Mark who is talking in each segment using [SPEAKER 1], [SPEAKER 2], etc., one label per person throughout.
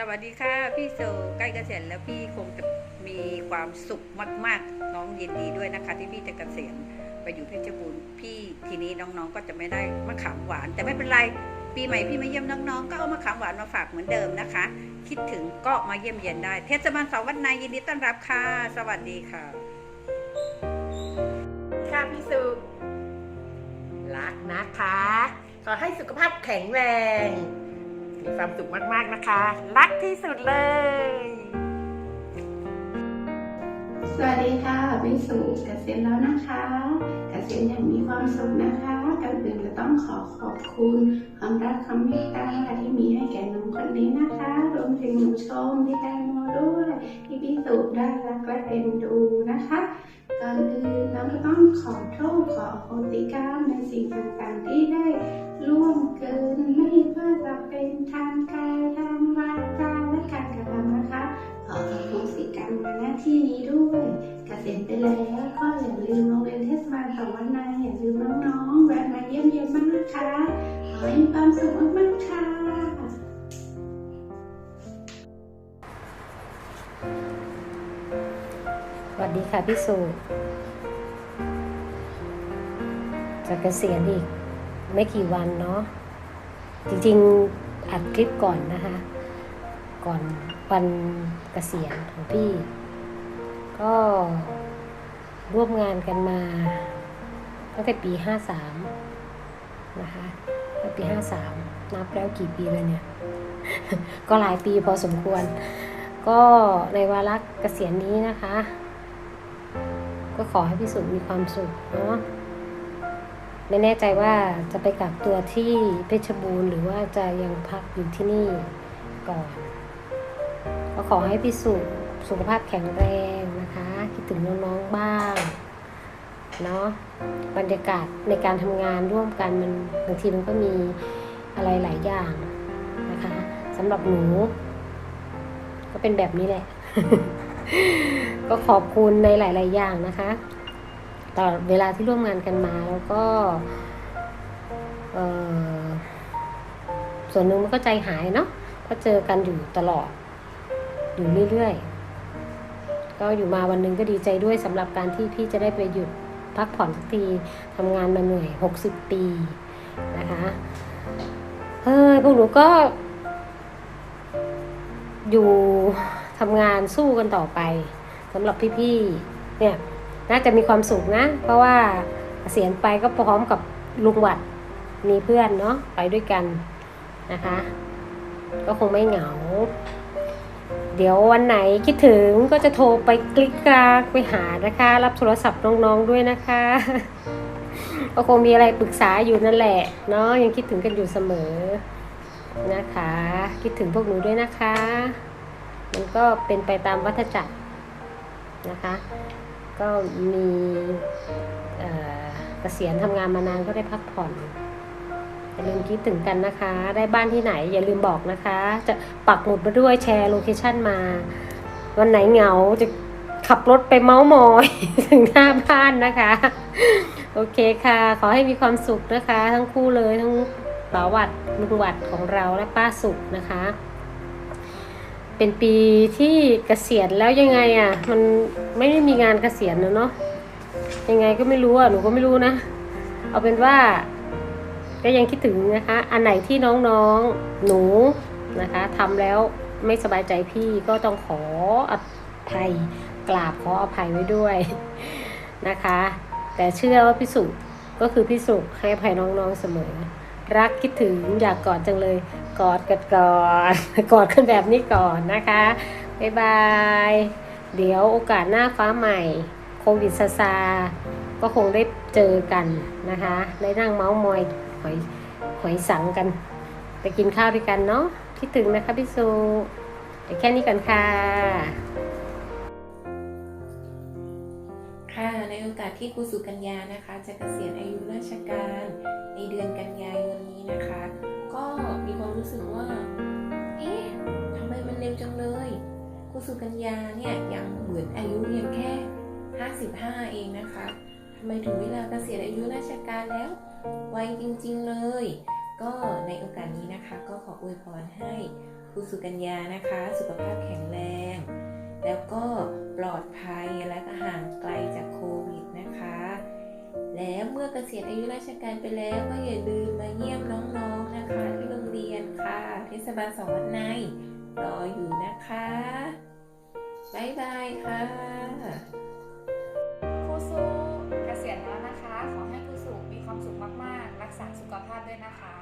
[SPEAKER 1] สวัสดีค่ะ พี่โซใกล้เกษียณแล้วพี่คงจะมีความสุขมาก ๆ น้องยินดีด้วยนะคะ ที่พี่จะเกษียณไปอยู่เพชรบูรณ์พี่ทีนี้น้องๆก็จะไม่ได้มะขามหวาน แต่ไม่เป็นไรปีใหม่พี่มาเยี่ยมน้องๆ ก็เอามะขามหวานมาฝากเหมือนเดิมนะคะ คิดถึงก็มาเยี่ยมเยียนได้ เทศบาลสองวันนายยินดีต้อนรับค่ะ สวัสดีค่ะ
[SPEAKER 2] ค่ะพี่สุรักนะคะ ขอให้สุขภาพแข็งแรง มีความสุขมากๆนะคะ รักที่สุดเลย
[SPEAKER 3] สวัสดีค่ะพี่สุเกษียณแล้วนะคะเกษียณอย่างมีความสุขนะคะก่อนอื่นจะต้องขอขอบคุณความรักความเมตตาที่มีให้แก่น้องคนนี้นะคะรวมถึงหนูชมพี่แตงโมด้วยที่พี่สุได้รักและเอ็นดูนะคะก่อนอื่นเราก็ต้องขอโทษขอโหติกรรมในสิ่งต่างๆที่ได้ล่วงเกินไม่ เป็นทางกายทางวาจาและการกระทำนะคะ ขอขอบคุณสิกรรมในหน้าที่นี้ด้วยเกษียณไปแล้วก็อย่าลืมโรงเรียนเทศบาลสองวันนาอย่าลืมน้องๆแวะมาเยี่ยมเยียนมากนะคะขอให้มีความสุขมากๆค่ะ
[SPEAKER 4] สวัสดีค่ะพี่สุจะเกษียณอีกไม่กี่วันเนาะ จริงๆอัดคลิปก่อนนะคะ ก่อนวันเกษียณของพี่ ก็ร่วมงานกันมาตั้งแต่ปี 53 นะคะตั้งแต่ปี 53 นับแล้วกี่ปีเลยเนี่ย ก็หลายปีพอสมควร ก็ในวาระเกษียณนี้นะคะ ก็ขอให้พี่สุมีความสุขเนาะ ไม่แน่ใจว่าจะไปกักตัวที่เพชรบูรณ์หรือว่าจะยังพักอยู่ที่นี่ก่อนก็ขอให้พี่สุสุขภาพแข็งแรงนะคะ คิดถึงน้องๆบ้างเนาะบรรยากาศในการทำงานร่วมกันมันบางทีมันก็มีอะไรหลายอย่างนะคะสำหรับหนู ก็เป็นแบบนี้แหละ ก็ขอบคุณในหลาย ๆ อย่างนะคะ ตลอดเวลาที่ร่วมงานกันมาแล้วก็ส่วนหนึ่งมันก็ใจหายเนาะก็เจอกันอยู่ตลอด อยู่เรื่อยๆ ก็อยู่มาวันหนึ่งก็ดีใจด้วยสำหรับการที่พี่จะได้ไปหยุดพักผ่อนสักทีทำงานมาเหนื่อย 60 ปีนะคะเฮ้ยพวกหนูก็ อยู่ทำงานสู้กันต่อไปสำหรับพี่ๆเนี่ย น่าจะมีความสุขนะ เพราะว่าเกษียณไปก็พร้อมกับลุงวัดมีเพื่อนเนาะไปด้วยกันนะคะ ก็คงไม่เหงา เดี๋ยววันไหนคิดถึงก็จะโทรไปกลิกกาไปหานะคะ รับโทรศัพท์น้องๆด้วยนะคะ ก็คงมีอะไรปรึกษาอยู่นั่นแหละเนาะยังคิดถึงกันอยู่เสมอนะคะ คิดถึงพวกหนูด้วยนะคะ มันก็เป็นไปตามวัฏจักรนะคะ ก็มีเกษียณทำงานมานานก็ได้พักผ่อนอย่าลืมคิดถึงกันนะคะ ได้บ้านที่ไหนอย่าลืมบอกนะคะ จะปักหมุดมาด้วยแชร์โลเคชั่นมา วันไหนเหงาจะขับรถไปเมาส์มอย ถึงหน้าบ้านนะคะ โอเคค่ะ ขอให้มีความสุขนะคะ ทั้งคู่เลยทั้งป๋าวัดลุงวัดของเราและป้าสุขนะคะ เป็นปีที่เกษียณแล้วยังไงอะ่ะ มันไม่ได้มีงานเกษียณนะเนาะยังไงก็ไม่รู้อะหนูก็ไม่รู้นะ เอาเป็นว่า ก็ยังคิดถึงนะคะ อันไหนที่น้องๆหนูนะคะทำแล้วไม่สบายใจพี่ก็ต้องขออภัยกราบขออภัยไว้ด้วยนะคะ แต่เชื่อว่าพี่สุก็คือพี่สุให้อภัยน้องๆเสมอ รักคิดถึงอยากกอดจังเลย กอดกันก่อนกอดกันแบบนี้ก่อนนะคะบ๊ายบาย เดี๋ยวโอกาสหน้าฟ้าใหม่โควิดซาซา ก็คงได้เจอกันนะคะได้นั่งเมาส์มอยหอยหอยสังกันไปกินข้าวด้วยกันเนาะคิดถึงนะคะพี่สุเดี๋ยวแค่นี้กันค่ะ
[SPEAKER 5] ค่ะ ในโอกาสที่ครูสุกัญญานะคะ จะเกษียณอายุราชการในเดือนกันยายนนี้นะคะ ก็มีความรู้สึกว่า เอ๊ะทำไมมันเร็วจังเลยครูสุกัญญาเนี่ยยังเหมือนอายุยังแค่ 55 เองนะคะทำไมถึงเวลาเกษียณอายุราชการแล้วไวจริง ๆ เลย ก็ในโอกาสนี้นะคะ ก็ขออวยพรให้คครูสุกัญญานะคะ สุขภาพแข็งแรง แล้วก็ปลอดภัยและก็ห่างไกลจากโควิดนะคะ แล้วเมื่อเกษียณอายุราชการไปแล้วก็อย่าลืมมาเยี่ยมน้องๆนะคะที่โรงเรียนค่ะเทศบาลสองวัดในรออยู่นะคะบ๊ายบายค่ะ
[SPEAKER 6] ครูสุเกษียณแล้วนะคะ ขอให้ครูสุมีความสุขมากๆ รักษาสุขภาพด้วยนะคะ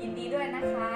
[SPEAKER 6] ยินดีด้วยนะคะ